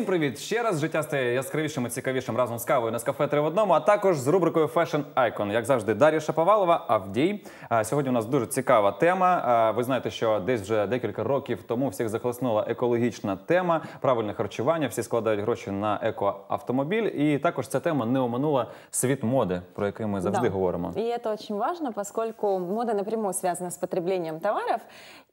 Усім привіт! Ще раз життя стає яскравішим і цікавішим разом з кавою на кафе три в одному, а також з рубрикою Fashion Icon. Як завжди, Дар'я Шаповалова, Авдій. А, Сьогодні у нас дуже цікава тема. А, Ви знаєте, що десь вже декілька років тому всіх захлеснула екологічна тема правильне харчування. Всі складають гроші на екоавтомобіль. І також ця тема не оминула світ моди, про який ми завжди Да. говоримо. И это очень важно, поскольку мода напрямую связана с потреблением товаров.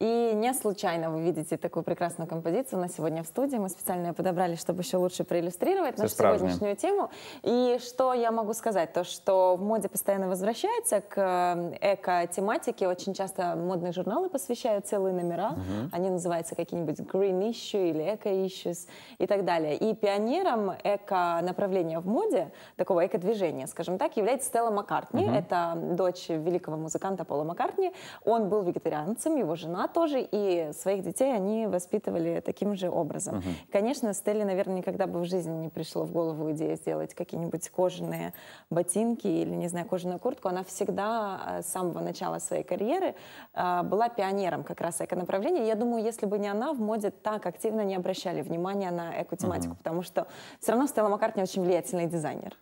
И не случайно вы видите такую прекрасную композицию на сегодня в студии. Мы специально ее подобрали, чтобы еще лучше проиллюстрировать Всё нашу справжнее. сегодняшнюю тему. И что я могу сказать? То, что в моде постоянно возвращается к э, эко-тематике. Очень часто модные журналы посвящают целые номера. Они называются какие-нибудь green issue или eco-issues и так далее. И пионером эко-направления в моде, такого эко-движения, скажем так, является Стелла Маккартни. Это дочь великого музыканта Пола Маккартни. Он был вегетарианцем, его жена тоже, и своих детей они воспитывали таким же образом. Конечно, Стелле, наверное, никогда бы в жизни не пришло в голову идея сделать какие-нибудь кожаные ботинки или, не знаю, кожаную куртку. Она всегда э, с самого начала своей карьеры э, была пионером как раз эко-направления. Я думаю, если бы не она, в моде так активно не обращали внимания на эко-тематику, потому что все равно Стелла Маккартни очень влиятельный дизайнер.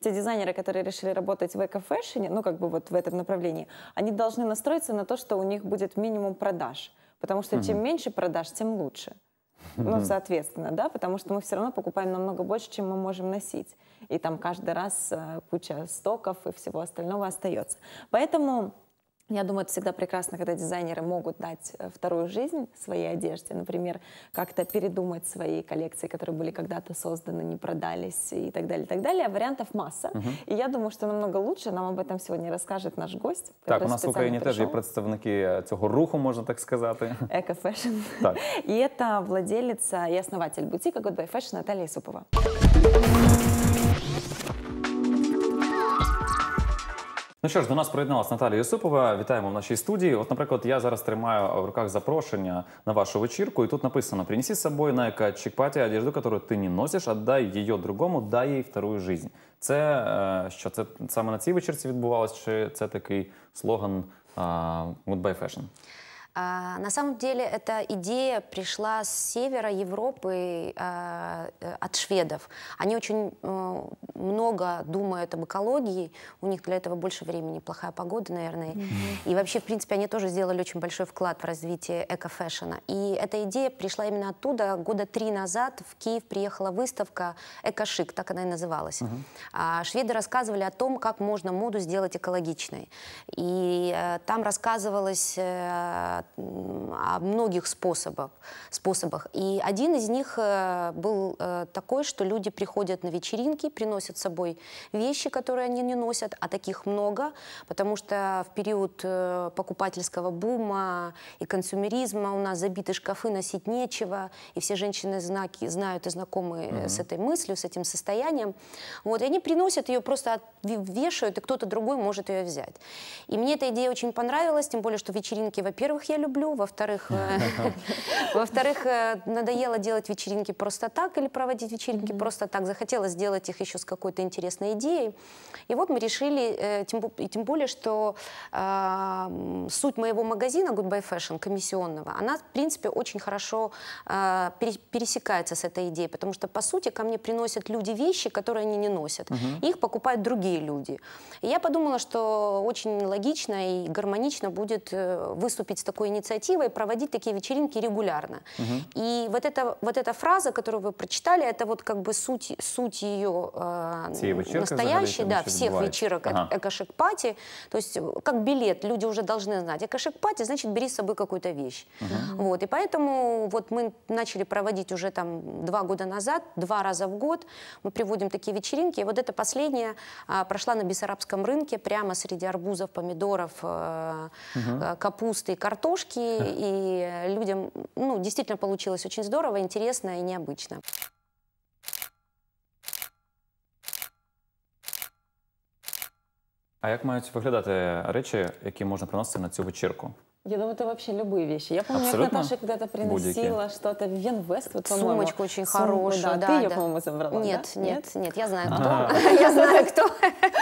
Те дизайнеры, которые решили работать в эко-фэшне, ну, как бы вот в этом направлении, они должны настроиться на то, что у них будет минимум продаж. Потому что чем меньше продаж, тем лучше. Ну, соответственно, да, потому что мы все равно покупаем намного больше, чем мы можем носить. И там каждый раз э, куча стоков и всего остального остается. Поэтому я думаю, это всегда прекрасно, когда дизайнеры могут дать э, вторую жизнь своей одежде. Например, как-то передумать свои коллекции, которые были когда-то созданы, не продались и так далее, и так далее. Вариантов масса. И я думаю, что намного лучше нам об этом сегодня расскажет наш гость. Так, который у нас в специально Україні теж є пришел. представники цього руху, можна так сказати. Эко-фэшн. Так. И это владелица и основатель бутика Goodbye Fashion Наталья Исупова. Ну що ж, до нас приєдналась Наталія Юсупова. Вітаємо в нашій студії. От, наприклад, я зараз тримаю в руках запрошення на вашу вечірку, і тут написано: принеси з собою на чекпаті одежду, яку ти не носиш, віддай її другому, дай їй вторую життя. Це е, що це саме на цій вечірці відбувалось, чи це такий слоган Goodbye Fashion? А, На самом деле эта идея пришла с севера Европы, а, э, от шведов. Они очень э, много думают об экологии, у них для этого больше времени, плохая погода, наверное. И вообще, в принципе, они тоже сделали очень большой вклад в развитие эко-фэшена. И эта идея пришла именно оттуда. Года три назад в Киев приехала выставка «Экошик», так она и называлась. А Шведы рассказывали о том, как можно моду сделать экологичной. И э, там рассказывалось о многих способах, способах. И один из них э, был э, такой, что люди приходят на вечеринки, приносят с собой вещи, которые они не носят, а таких много, потому что в период э, покупательского бума и консюмеризма у нас забиты шкафы, носить нечего, и все женщины знаки, знают и знакомы э, с этой мыслью, с этим состоянием. Вот, и они приносят ее, просто вешают, и кто-то другой может ее взять. И мне эта идея очень понравилась, тем более, что вечеринки, во-первых, я люблю, во-вторых, э, во-вторых, э, надоело делать вечеринки просто так или проводить вечеринки просто так. Захотелось сделать их еще с какой-то интересной идеей. И вот мы решили, э, тем, более, что м, суть моего магазина Goodbye Fashion, комиссионного, она, в принципе, очень хорошо пере- пересекается с этой идеей, потому что, по сути, ко мне приносят люди вещи, которые они не носят. Их покупают другие люди. И я подумала, что очень логично и гармонично будет выступить с такой инициативой, проводить такие вечеринки регулярно. И вот эта, вот эта фраза, которую вы прочитали, это вот как бы суть, суть ее э, Цієї вечірки настоящей, взагалі, да, там, що всех відбувається. вечерок Ага. эко пати То есть э, как билет, люди уже должны знать. эко пати значит, бери с собой какую-то вещь. Вот, и поэтому вот мы начали проводить уже там два года назад, два раза в год. Мы приводим такие вечеринки. И вот эта последняя а, прошла на Бессарабском рынке, прямо среди арбузов, помидоров, э, э, капусты и картошки. И э, людям, ну, действительно получилось очень здорово, интересно и необычно. А як мають виглядати речі, які можна приносити на цю вечірку? Я думаю, это вообще любые вещи. Я помню, Абсолютно. как Наташа когда-то приносила что-то в Венвест, вот, по-моему. Сумочку очень Сумку, хорошую, да. да, Ты ее, да. по-моему, забрала, Нет, да? нет, нет, я знаю, кто. Я знаю, кто.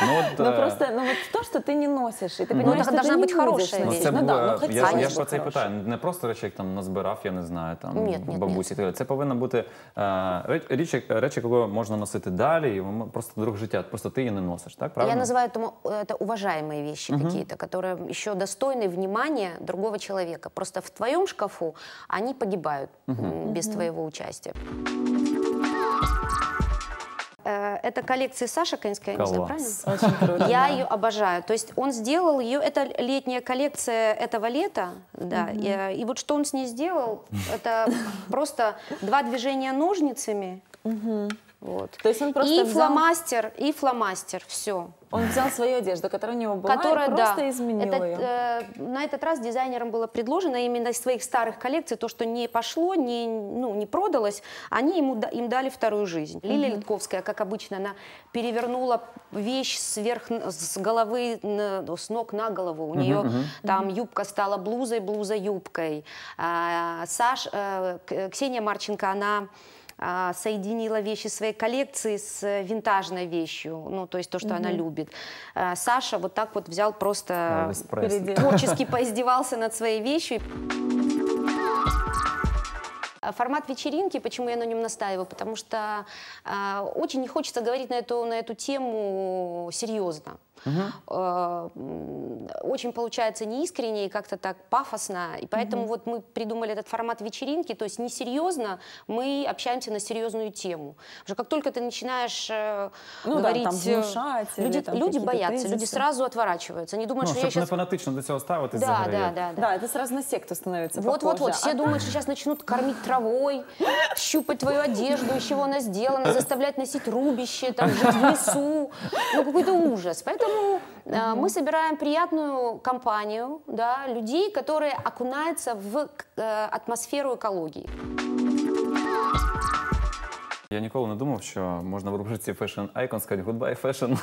Ну, от, Ну е, просто, ну вот то, что ты не носишь, и ты Ну, понимаешь, это что должна ты не быть будешь хорошая носить. вещь. це Ну б, да, ну е, хотя я, бы я ж про це і хорошая. питаю. Не просто речі, як там назбирав, я не знаю, там Ні, ні, ні. бабусі. і так далі. Це повинна бути е, реч- річ, як- речі, яку можна носити далі, і воно просто друг життя. Просто ти її не носиш, так? Правильно? Я называю это, это уважаемые вещи какие-то, которые еще достойны внимания другого человека. Просто в твоем шкафу они погибают м, без твоего участия. Э, Это коллекция Саши Коньская, я не знаю, Класс. правильно? Очень круто. Я да. ее обожаю. То есть он сделал ее, это летняя коллекция этого лета, да. И, и вот что он с ней сделал, это просто два движения ножницами. Вот. То есть он просто и взял- фломастер, и фломастер, все. Он взял свою одежду, которая у него была, Которая, и просто да, изменил это, ее. э, на этот раз дизайнерам было предложено именно из своих старых коллекций, то, что не пошло, не, ну, не продалось, они ему, им дали вторую жизнь. Лилия Литковская, как обычно, она перевернула вещь сверх, с головы, на- с ног на голову. У нее там юбка стала блузой, блуза юбкой. А, Саш, э, Ксения Марченко, она соединила вещи своей коллекции с э, винтажной вещью, ну, то есть то, что она любит. А, Саша вот так вот взял просто. Впереди. творчески поиздевался над своей вещью. А Формат вечеринки, почему я на нем настаиваю? Потому что а, очень не хочется говорить на эту, на эту тему серьезно. М, очень получается неискренне и как-то так пафосно. И поэтому вот мы придумали этот формат вечеринки, то есть несерьезно мы общаемся на серьезную тему. Потому что как только ты начинаешь э, Ну да, говорить... там э, внушать люди, там люди боятся, люди тезисы. сразу отворачиваются. Они думают, Ну, что я сейчас... фанатично до цього ставитись Да, взагалі. да, да, да. Да, это сразу на секту становится Вот-вот-вот, похоже. все А думают, что сейчас начнут кормить травой, щупать твою одежду, из чего она сделана, заставлять носить рубище, там, жить в лесу. Ну, какой-то ужас. Поэтому мы собираем приятную компанию, да, людей, которые окунаются в э, атмосферу экологии. Я ніколи не думав, що можна в рубриці Fashion Icon сказати Goodbye Fashion.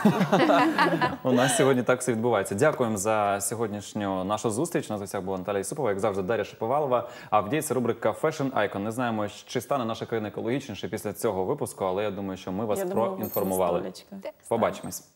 У нас сьогодні так все відбувається. Дякуємо за сьогоднішню нашу зустріч. На гостях була Наталія Ісупова, як завжди, Дар'я Шиповалова. А в дії це рубрика Fashion Icon. Не знаємо, чи стане наша країна екологічніше після цього випуску, але я думаю, що ми вас Я думаю, ви проінформували. столечко. Побачимось.